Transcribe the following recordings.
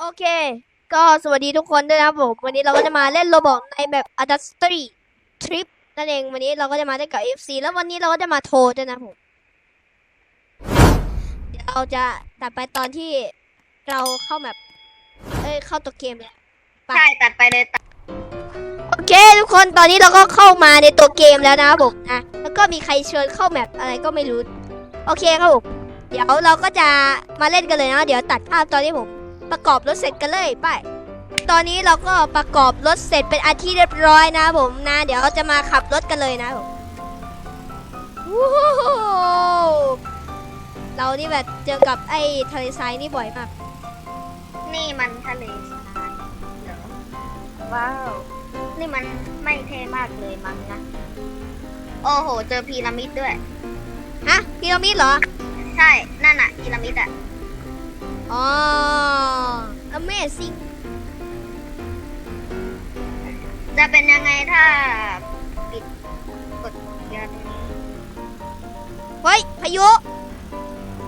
โอเค ก็สวัสดีทุกคนด้วยนะครับผม วันนี้เราก็จะมาเล่นโรบอกในแบบ a d a s t r y Trip นั่นเอง วันนี้เราก็จะมาได้กับ FC แล้ววันนี้เราก็จะมาโทรด้วยนะผม เดี๋ยวเราจะตัดไปตอนที่เราเข้าแบบ เอ้ย เข้าตัวเกมแล้วไปใช่ตัดไปเลยตัดโอเค ทุกคนตอนนี้เราก็เข้ามาในตัวเกมแล้วนะครับผมนะแล้วก็มีใครเชิญเข้าแมปอะไรก็ไม่รู้ โอเคครับผม เดี๋ยวเราก็จะมาเล่นกันเลยนะ เดี๋ยวตัดภาพตอนที่ผม ประกอบรถเสร็จกันเลยไป ตอนนี้เราก็ประกอบรถเสร็จเป็นอาที่เรียบร้อยนะครับผมนะ เดี๋ยวเราจะมาขับรถกันเลยนะครับผมวู้ฮู้เรานี่แบบเจอกับไอ้ทะเลทรายนี่บ่อยมาก นี่มันทะเลทรายเหรอว้าว นี่มันไม่เท่มากเลยมั้งนะ โอ้โห เจอพีระมิดด้วย ฮะพีระมิดเหรอ ใช่ นั่นอะพีระมิดอะ อ๋อ amazing จะเป็นยังไงถ้าปิดกดยร์ตรงนี้เฮ้ยพายุ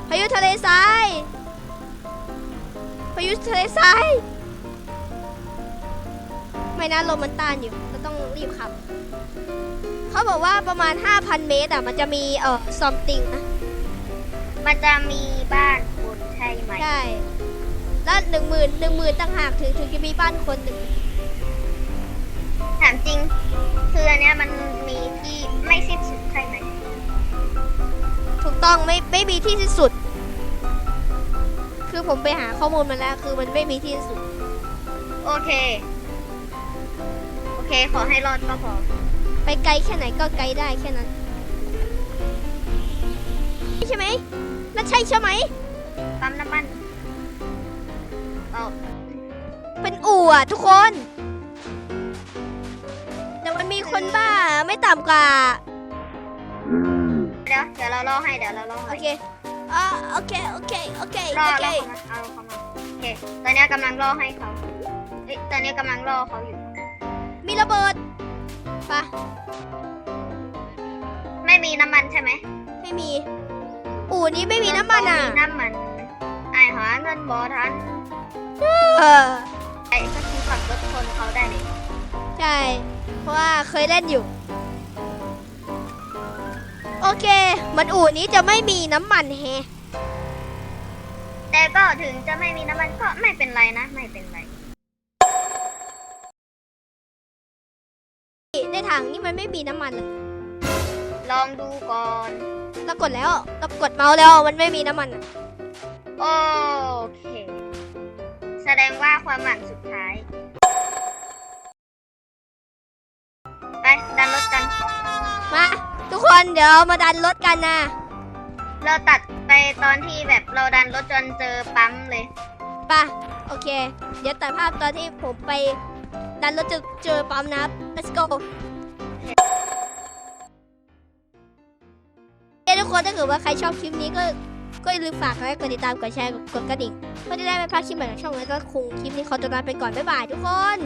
พายุทะเลทราย พายุทะเลทราย ไม่นะลมมันต้านอยู่ก็ต้องรีบขับ เขาบอกว่าประมาณ 5,000 เมตรอะ มันจะมีเอ่อซอมติงนะ มันจะมีบ้าน ใช่ไหมใช่แล้วหนึ่งหมื่นหนึ่งหมื่นต่างหากถึงถึงจะมีบ้านคนหนึ่งถามจริง คืออันเนี้ยมันมีที่ไม่สิ้นสุดใช่ไหมถูกต้องไม่ไม่มีที่สิ้นสุด คือผมไปหาข้อมูลมาแล้ว คือมันไม่มีที่สิ้นสุด โอเค โอเค ขอให้รอดก็พอไปไกลแค่ไหนก็ไกลได้แค่นั้น ใช่ไหมนั่นใช่ใช่ไหม ปั๊มน้ำมันเอาเป็นอู่อะทุกคน แต่มันมีคนบ้าไม่ต่ำกว่า เดี๋ยวเดี๋ยวเราล่อให้เดี๋ยวเราล่อโอให้เคอ่าโอเค โอเค โอเค ล่อโอเค ล่อเขามาเอาเขามาโอเค ตอนเนี้ยกำลังล่อให้เขาเอ้ยตอนเนี้ยกำลังล่อเขาอยู่ มีระเบิดปะไม่มีน้ำมันใช่ไหมไม่มี อู่นี้ไม่มีน้ำมันอะมีน้ำมันไอ หาเงินบอทันเออไอ้ก็คือขับรถชนเขาได้เลยใช่ เพราะว่าเคยเล่นอยู่ โอเค มันอู่นี้จะไม่มีน้ำมันแฮะแต่ก็ถึงจะไม่มีน้ำมันก็ไม่เป็นไรนะ ไม่เป็นไรในถังนี่มันไม่มีน้ำมันเลย ลองดูก่อน เรากดแล้ว เรากดเมาส์แล้ว มันไม่มีน้ำมันอะ โอเค แสดงว่าความหวังสุดท้าย ไป ดันรถกัน มาทุกคนเดี๋ยวมาดันรถกันนะ เราตัดไปตอนที่แบบเราดันรถจนเจอปั๊มเลยไปะโอเค เดี๋ยวตัดภาพตอนที่ผมไป ดันรถเจอเจอปั๊มนะครับ let's go เอ้ยทุกคนถ้าเกิดว่าใครชอบคลิปนี้ก็ ก็อย่าลืมฝากไลค์กดติดตาม กดแชร์ กดกระดิ่งเพื่อจะได้ไม่พลาดคลิปใหม่ของช่องแล้วก็คงคลิปนี้ขอตัวลาไปก่อน บ๊ายบายทุกคน